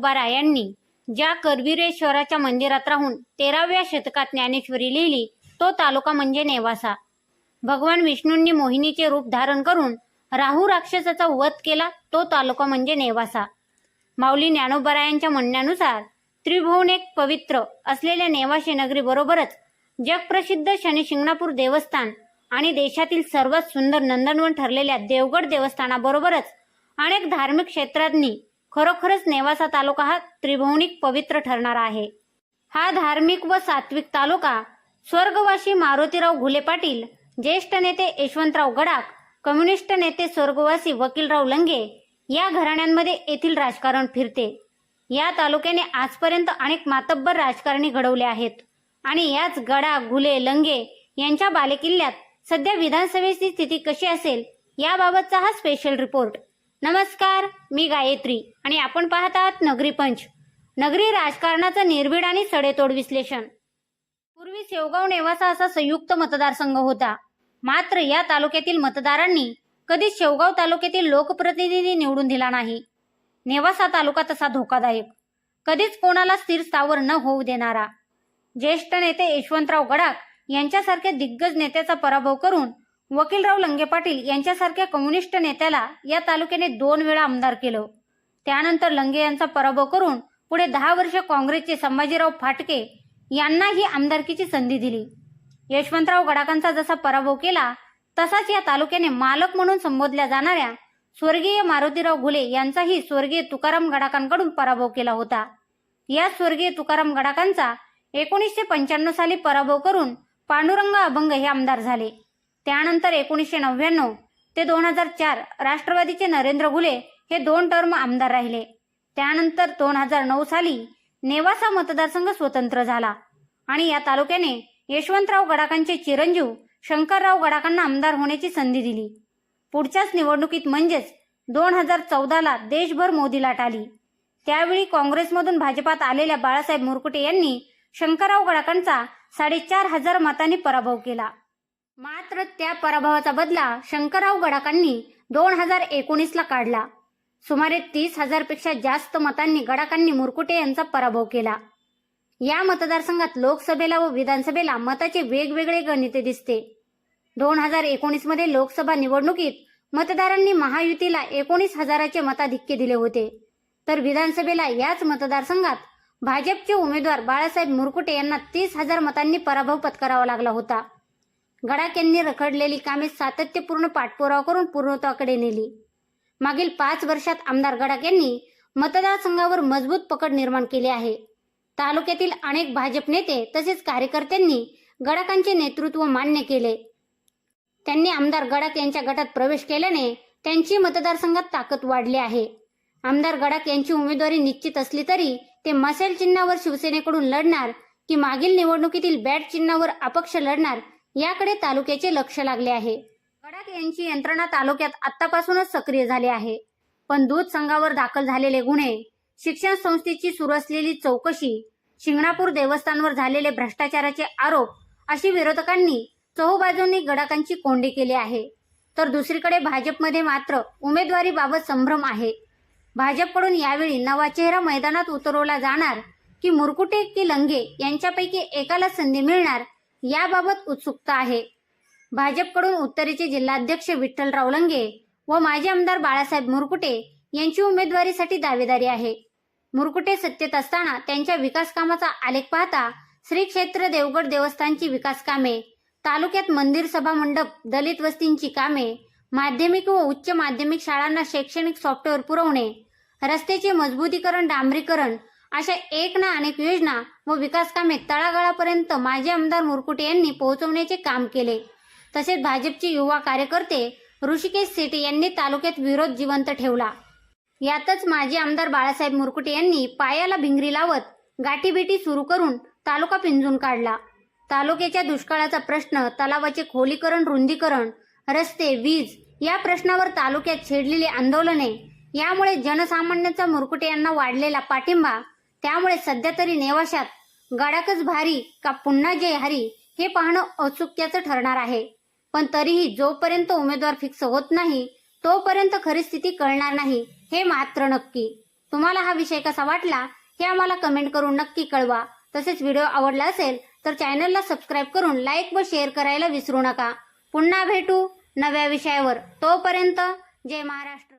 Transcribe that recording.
ज्ञानोबा यांनी ज्या करवीरेश्वराच्या मंदिरात राहून तेराव्या शतकात ज्ञानेश्वरी लिहिली तो तालुका म्हणजे नेवासा. भगवान विष्णूंनी मोहिनीचे रूप धारण करून राहू राक्षसाचा वध केला तो तालुका म्हणजे नेवासा. माऊली ज्ञानोबरायांच्या म्हणण्यानुसार त्रिभुवन एक पवित्र असलेल्या नेवाशे नगरी बरोबरच जगप्रसिद्ध शनिशिंगणापूर देवस्थान आणि देशातील सर्वात सुंदर नंदनवन ठरलेल्या देवगड देवस्थानाबरोबरच अनेक धार्मिक क्षेत्रांनी खरोखरच नेवासा तालुका हा त्रिभुवनिक पवित्र ठरणारा आहे. हा धार्मिक व सात्विक तालुका स्वर्गवासी मारुतीराव घुले पाटील ज्येष्ठ नेते यशवंतराव गडाख कम्युनिस्ट नेते स्वर्गवासी वकीलराव लंगे या घराण्यांमध्ये येथील राजकारण फिरते. या तालुक्याने आजपर्यंत अनेक मातब्बर राजकारणी घडवले आहेत आणि याच गडा घुले लंगे यांच्या बालेकिल्ल्यात सध्या विधानसभेची स्थिती कशी असेल याबाबतचा हा स्पेशल रिपोर्ट नमस्कार मी गायत्री आणि आपण पाहत आहात नगरी पंच. नगरी राजकारणाचं निर्भीड आणि सडेतोड विश्लेषण. पूर्वी शेवगाव नेवासा असा संयुक्त मतदारसंघ होता. मात्र या तालुक्यातील मतदारांनी कधीच शेवगाव तालुक्यातील लोकप्रतिनिधी निवडून दिला नाही. नेवासा तालुका तसा धोकादायक. कधीच कोणाला स्थिर स्थावर न होऊ देणारा. ज्येष्ठ नेते यशवंतराव गडाख यांच्यासारख्या दिग्गज नेत्याचा पराभव करून वकीलराव लंगे पाटील यांच्यासारख्या कम्युनिस्ट नेत्याला या तालुक्याने दोन वेळा आमदार केलं. त्यानंतर लंगे यांचा पराभव करून पुढे दहा वर्ष काँग्रेसचे संभाजीराव फाटके यांनाही आमदारकीची संधी दिली. यशवंतराव गडाकांचा जसा पराभव केला तसाच या तालुक्याने मालक म्हणून संबोधल्या जाणाऱ्या स्वर्गीय मारुतीराव घुले यांचाही स्वर्गीय तुकाराम गडाकांकडून पराभव केला होता. या स्वर्गीय तुकाराम गडाकांचा एकोणीसशे पंच्याण्णव साली पराभव करून पांडुरंग अभंग हे आमदार झाले. त्यानंतर एकोणीसशे नव्याण्णव ते दोन हजार चार राष्ट्रवादीचे नरेंद्र घुले हे दोन टर्म आमदार राहिले. त्यानंतर दोन हजार नऊ साली नेवासा मतदारसंघ स्वतंत्र झाला आणि या तालुक्याने यशवंतराव गडाकांचे चिरंजीव शंकरराव गडाकांना आमदार होण्याची संधी दिली. पुढच्याच निवडणुकीत म्हणजेच दोन हजार चौदाला देशभर मोदी लाट आली. त्यावेळी काँग्रेसमधून भाजपात आलेल्या बाळासाहेब मुरकुटे यांनी शंकरराव गडाकांचा साडेचार हजार मतांनी पराभव केला. मात्र त्या पराभवाचा बदला शंकरराव गडाकांनी दोन हजार एकोणीसला काढला. सुमारे तीस हजारपेक्षा जास्त मतांनी गडाकांनी मुरकुटे यांचा पराभव केला. या मतदारसंघात लोकसभेला व विधानसभेला मताचे वेगवेगळे गणिते दिसते. दोन हजार एकोणीसमध्ये लोकसभा निवडणुकीत मतदारांनी महायुतीला एकोणीस हजाराचे मताधिक्य दिले होते. तर विधानसभेला याच मतदारसंघात भाजपचे उमेदवार बाळासाहेब मुरकुटे यांना तीस हजार मतांनी पराभव पत्करावा लागला होता. गडाख यांनी रखडलेली कामे सातत्यपूर्ण पाठपुरावा करून पूर्णत्वाकडे नेली. मागील पाच वर्षात आमदार गडाख यांनी मतदारसंघावर मजबूत पकड निर्माण केली आहे. तालुक्यातील अनेक भाजप नेते तसेच कार्यकर्त्यांनी गडाखांचे नेतृत्व मान्य केले. त्यांनी आमदार गडाख यांच्या गटात प्रवेश केल्याने त्यांची मतदारसंघात ताकद वाढली आहे. आमदार गडाख यांची उमेदवारी निश्चित असली तरी ते मसेल चिन्हावर शिवसेनेकडून लढणार की मागील निवडणुकीतील बॅट चिन्हावर अपक्ष लढणार याकडे तालुक्याचे लक्ष लागले आहे. गडाख यांची यंत्रणा तालुक्यात आतापासूनच सक्रिय झाली आहे. पण दूध संघावर दाखल झालेले गुन्हे शिक्षण संस्थेची सुरू असलेली चौकशी शिंगणापूर देवस्थानवर झालेले भ्रष्टाचाराचे आरोप अशी विरोधकांनी चहूबाजूंनी गडाकांची कोंडी केली आहे. तर दुसरीकडे भाजपमध्ये मात्र उमेदवारीबाबत संभ्रम आहे. भाजपकडून यावेळी नवा चेहरा मैदानात उतरवला जाणार की मुरकुटे की लंगे यांच्यापैकी एकाला संधी मिळणार याबाबत उत्सुकता आहे. भाजपकडून उत्तरेचे जिल्हाध्यक्ष विठ्ठलराव लंगे व माजी आमदार बाळासाहेब मुरकुटे यांची उमेदवारीसाठी दावेदारी आहे. मुरकुटे सत्तेत असताना त्यांच्या विकास कामाचा आलेख पाहता श्री क्षेत्र देवगड देवस्थानची विकास कामे तालुक्यात मंदिर सभा मंडप दलित वस्तींची कामे माध्यमिक व उच्च माध्यमिक शाळांना शैक्षणिक सॉफ्टवेअर पुरवणे रस्त्याचे मजबूतीकरण डांबरीकरण अशा एक ना अनेक योजना व विकास कामे तळागाळापर्यंत माजी आमदार मुरकुटे यांनी पोहोचवण्याचे काम केले. तसेच भाजपचे युवा कार्यकर्ते ऋषिकेश सेटे यांनी तालुक्यात विरोध जिवंत ठेवला. यातच माजी आमदार बाळासाहेब मुरकुटे यांनी पायाला भिंगरी लावत गाठीबेटी सुरू करून तालुका पिंजून काढला. तालुक्याच्या दुष्काळाचा प्रश्न तलावाचे खोलीकरण रुंदीकरण रस्ते वीज या प्रश्नावर तालुक्यात छेडलेली आंदोलने यामुळे जनसामान्यांचा मुरकुटे यांना वाढलेला पाठिंबा त्यामुळे सध्या तरी नेवाशात. गडाकच भारी का पुन्हा जय हरी हे पाहणं औत्सुक्याचं ठरणार आहे. पण तरीही जोपर्यंत उमेदवार फिक्स होत नाही तोपर्यंत खरी स्थिती कळणार नाही हे मात्र नक्की. तुम्हाला हा विषय कसा वाटला हे आम्हाला कमेंट करून नक्की कळवा. तसेच व्हिडिओ आवडला असेल तर चॅनलला सबस्क्राईब करून लाईक व शेअर करायला विसरू नका. पुन्हा भेटू नव्या विषयावर. तोपर्यंत जय महाराष्ट्र.